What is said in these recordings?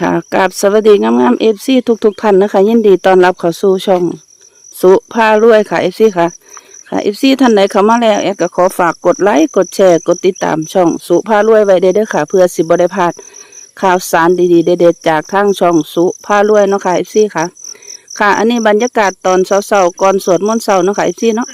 ค่ะกราบสวัสดีงามๆเอฟซีทุกๆท่านนะคะ ยินดีต้อนรับเข้าสู่ช่อง สุภารวยค่ะเอฟซีค่ะ ค่ะเอฟซีท่านใดเข้ามาแล้วแอดก็ขอฝากกดไลค์กดแชร์กดติดตามช่องสุภารวยไว้เด้อค่ะ เพื่อสิบได้พลาดข่าวสารดีๆเด็ดๆจากทางช่องสุภารวยเนาะค่ะเอฟซีค่ะ ค่ะ อันนี้บรรยากาศตอนเช้าๆก่อนสวดมนต์เช้าเนาะค่ะเอฟซีเนาะ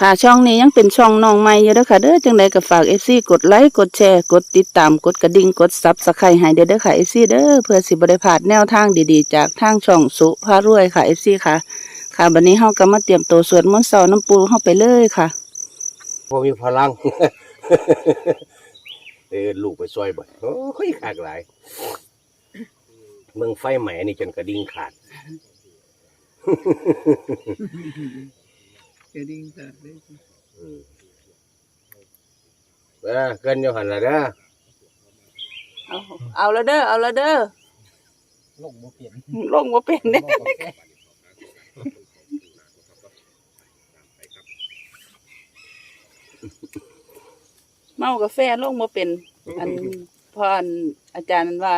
ค่ะช่องนี้ยังเป็นช่องน้องใหม่อยู่เด้อค่ะเด้อจังใดก็ฝากเอฟซีกดไลค์กดแชร์กดติดตามกดกระดิ่งกดซับสไครต์ให้เด้อค่ะเอฟซีเด้อเพื่อสิบ่ได้พลาดแนวทางดีๆ จากทางช่องสุภารวยค่ะเอฟซีค่ะ ค่ะบัดนี้เฮาก็มาเตรียมตัวสวดมนต์เช้าน้ำปูเฮาไปเลยค่ะพอมีพลัง เออลูกไปซอยบ่อยโอ้ยขากหลายเมืองไฟใหม่นี่จนกระดิ่งขาด ดิ่งขาดเลยอืมเออเกินอยู่หันละเด้อเอาเอาละเด้อเอาละเด้อลงบ่เปลี่ยนลงบ่เป็นเด้บอกกับแกเมากาแฟลงบ่เป็น อันพออันอาจารย์นั้นว่า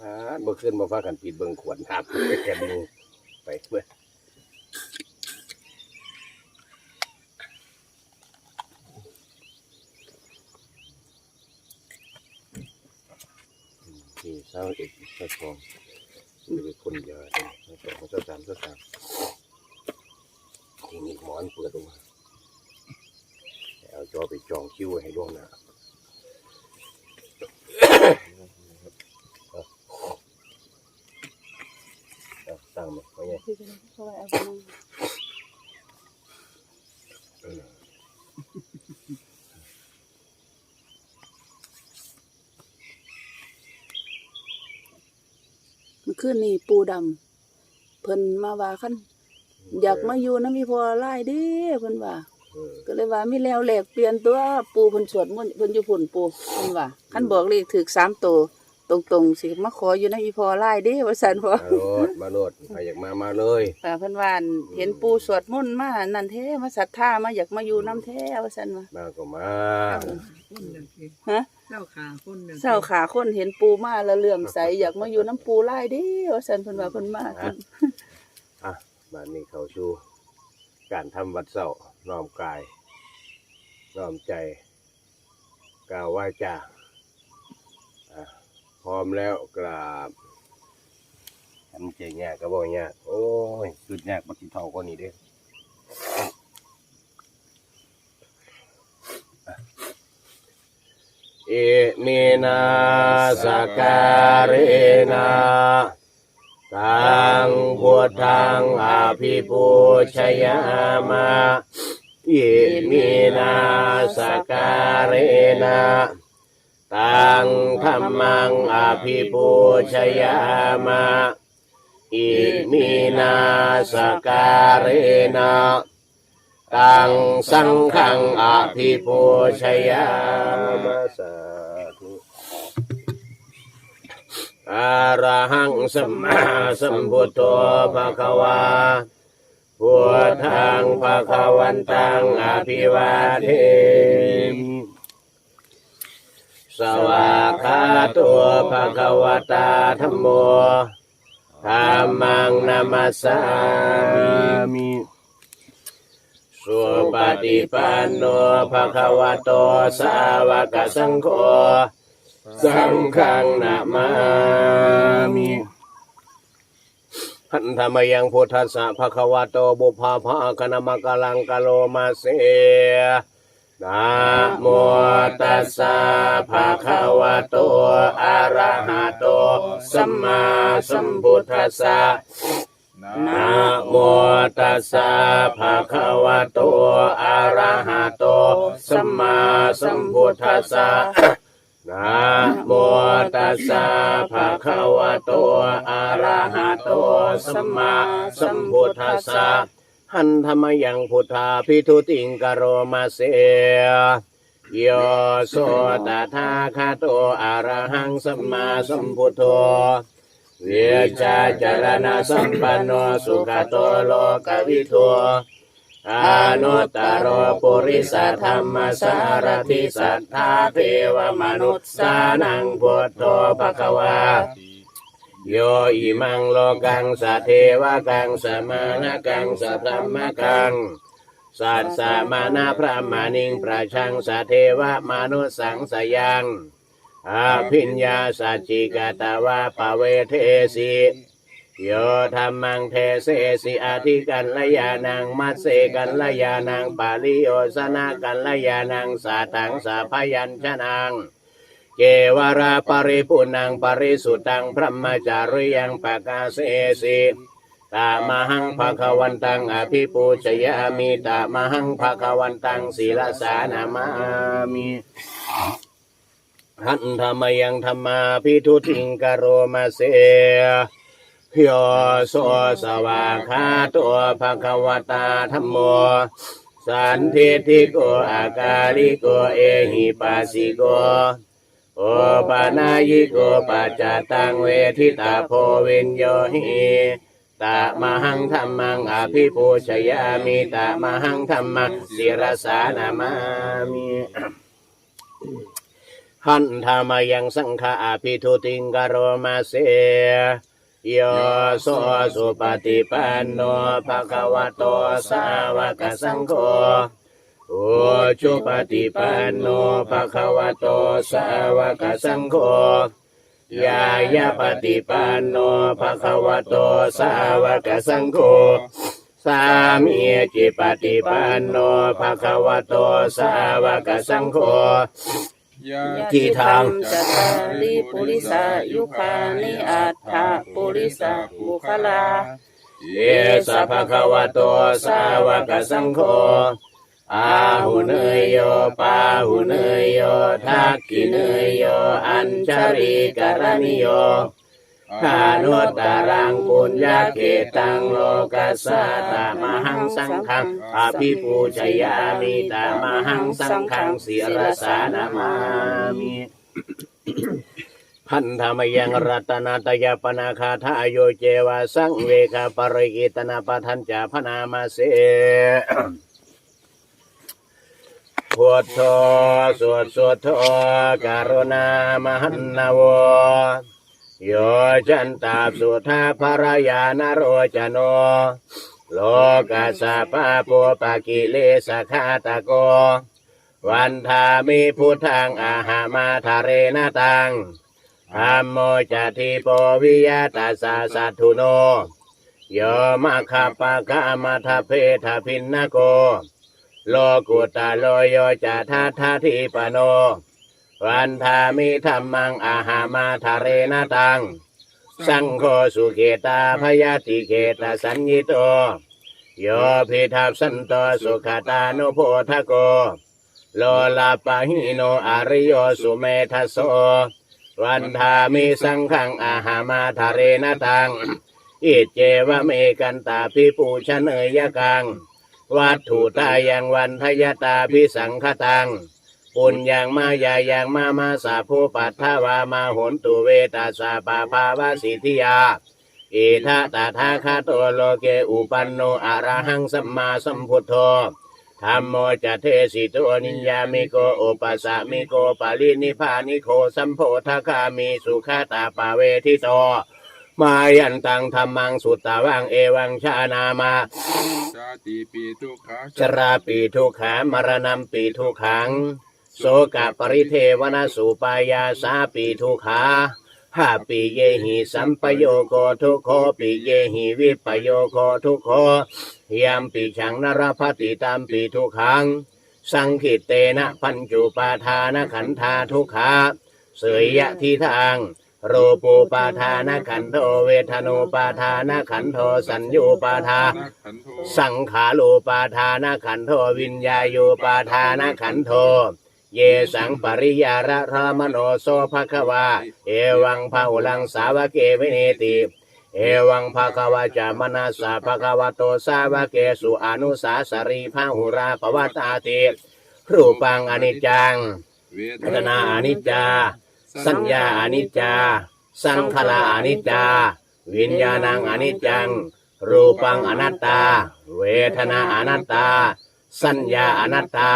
อ่าบ่ขึ้นบ่ฟ้ากันปิดเบิ่งขวดน้ำแกนหมูไปเพื่อ นี่เศร้าเอกเศร้าทองจะเป็นคนเยอะเลยเศร้าสองเศร้าสามเศร้าสามนี่มีหมอนเปิดออกมาเอาจอไปจองคิวไว้ให้ล่วงหน้าเอาตั้งมาไว้ไงเออ เมื่อ คืนนี่ปูดำเพิ่นมาว่าคันอยากมาอยู่นำมีพ่อหลายเด้เพิ่นว่า เออก็เลยว่ามีแล้วแหลกเปลี่ยนตัวปูเพิ่นสวดมนต์เพิ่นอยู่พุ่นปูเพิ่นว่าคันบอกเลขถูกสามตัวตรงๆสิมาขออยู่ในอีพอไล่เด้ว่าซั่นพ่อมาโลดมาโลดใครอยากมามาเลยค่ะเพิ่นว่าอั่นเห็นปูสวดมนต์มานั่นแท้มาศรัทธามาอยากมาอยู่นํแท้ว่าซั่นว่ามาก็มาคนเดียวสิฮะ เจ้าขาคนเดียวสิเศร้าขาคนเห็นปูมาแล้วเลื่อมใสอยากมาอยู่น้ำปูไล่เด้ว่าซั่นเพิ่นว่าเพิ่นมาเพิ่นอะบ้านนี้เขาชูการทำวัดเศร้าน้อมกายน้อมใจกล่าวว่าจาอะพร้อมแล้วกราบทำใจยากก็บอกยากโอ้ยสุดยากบัติเท่าก็นี้เด้ อเมนาสการเนะตังพุทธังอภิปูชยามาเยมินาสการเนะตังธรรมังอภิปูชยามาอิมินาสการเนะ ตังสังฆังอภิปูชยามาสาธุอะระหังสัมมาสัมพุทโธภะคะวาพุทธังภะคะวันตังอภิวาเทมิสวากขาตัวภะคะวตาธัมโมธัมมังนามัสสามิ สุปฏิปันโนภะคะวะโตสาวกสังโฆสังฆังนามามิหันธรรมยังพุทธสะภะคะวะโตบุพาภาคณมะกลังกะโลมาเสนะโมตัสสะภะคะวะโตอะระหะโตสัมมาสัมพุทธัสสะ นะโมตัสสะภะคะวะโต อะระหะโต สัมมาสัมพุทธัสสะนะโมตัสสะภะคะวะโต อะระหะโต สัมมาสัมพุทธัสสะหันธรรมยังพุทธาพิทุติงกโรมาเสโยโสตถาคาโตอะระหังสัมมาสัมพุทโธ เวียชาจารณะสัมปันโนสุขโตโลกวิทัวอานุตตรปุริสธรรมสารทิสัทธาเทวมนุษย์สานังพุทโธภควาโยอิมังโลกังสะเทวกังสมานกังสะธรรมกังสัตสามานาพระมานิงประชังสะเทวมนุสสังสยัง อาพิญญาสัจจิกตาวาปเวเทสิโยธรรมังเทเสสิอาทิกันลยานังมัสเสกันลยานังปาลิโยสนากันลยานังสาตังสาพยัญชนังเกวราปริปุนังปริสุตังพระมจาริยังปะกาเสสิตามหังภะคะวันตังอภิปูชยามิตามหังภะคะวันตังศีลสานามามิ หันธรรมยังธรรมาพิทุติงกโรมาเสโยโสสวาคาตัวภควตาธรรมโมสันทิทิโกอากาลิโกเอหิปัสสิโกโอปานายิโกปัจจตังเวทิตาโพวินโยหิตามหังธรรมังอภิปูชยามิตามหังธรรมังศิรสานามามิ หันธรรมยังสังฆาอภิทุติงกโรมาเสโยโสสุปฏิปันโนภะคะวะโตสาวกสังโฆโอจุปฏิปันโนภะคะวะโตสาวกสังโฆยายาปฏิปันโนภะคะวะโตสาวกสังโฆสามีจิปฏิปันโนภะคะวะโตสาวกสังโฆ ทิทังจัตตาริปุริสายุคานิอัตถะปุริสาบุคลา เยสะภะคะวะโตสาวกสังโฆอาหุเนยโยปาหุเนยโยทักกิเนยโย อัญชริกรณิโย คานุตตารังปุญญาเกตังโลกัสสะตามหังสังฆังอภิปูชยามิตามหังสังฆังศิรสานามามิพันธมยังรัตนาตยปนาคาทาโยเจวาสังเวคาปริกิตนาปทัญจาพนามาเสพุทโธสวดสวดโธการุณามหันนาว โยจันตาสุธาภรยานโรจโน โลกัสสะปะปุปกิเลสคาตะโก วันทามิพุทธังอาหามาทาเรนตังธรรมโมจะทิโปวิยตัสสะสัตุโนโยมะคาปะกะมาทาเพทาพินนโก โลกุตาโลโยจะทัทธาทิปโน วันทามิธรรมังอาหามาทาเรนตัง สังโฆสุเกตาพยาติเกตาสัญญิโตโยพิทัพสันโตสุขตานุโพธโก โลลาปะหิโนอาริโยสุเมทัสโสวันทามิสังขังอาหามาทาเรนตัง อิเจวะเมกันตาพิปูชเนยกัง วัตถุตายังวันทยตาพิสังคตัง ปุญญังมายายังมามาสาภูปัทธาวามาโหนตุเวตาสาปาภาวะสิทธิยาอิทะตถาคาโตโลเกอุปันโนอะระหังสัมมาสัมพุทโธธรรมโมจะเทสิโตนิยามิโกโอปัสสะมิโกปาลินิพานิโคสัมโพธคามิสุขาตาปาเวทิโตมายันตังธรรมังสุตตาวังเอวังชานามาชาติปีทุกขาชราปีทุกขามรณะปีทุกขัง โสกปริเทวนาสุปายาสาปีทุกขาห้าปีเยหิสัมปโยโกทุกโคปีเยหิวิปโยโคทุกโคยามปีฉังนรพติตามปีทุกขัง สังขิตเตนะปัญจุปาทานขันธาทุกขาเสยยะทิทางรูปูปาทานขันโทเวทนูปาทานขันโทสัญญูปาทานักขันโทสังขารูปาทานขันโทวิญญาโยปาทานขันโท เยสังปริยาระรามโนโสภควา เอวังภาหุลังสาวเกวิเนติเอวังภาควาจามนาสาภควโตสาวเกสุอนุสาสรีพาหุราปวัตาติรูปังอนิจจังเวเวทนาอนิจจา สัญญาอนิจจา สังขารอนิจจา วิญญาณังอนิจจัง รูปังอนัตตา เวทนาอนัตตา สัญญาอนัตตา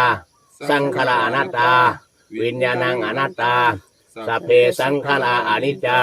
สังขารอนัตตา วิญญาณังอนัตตาสัพเพสังขาราอนิจจา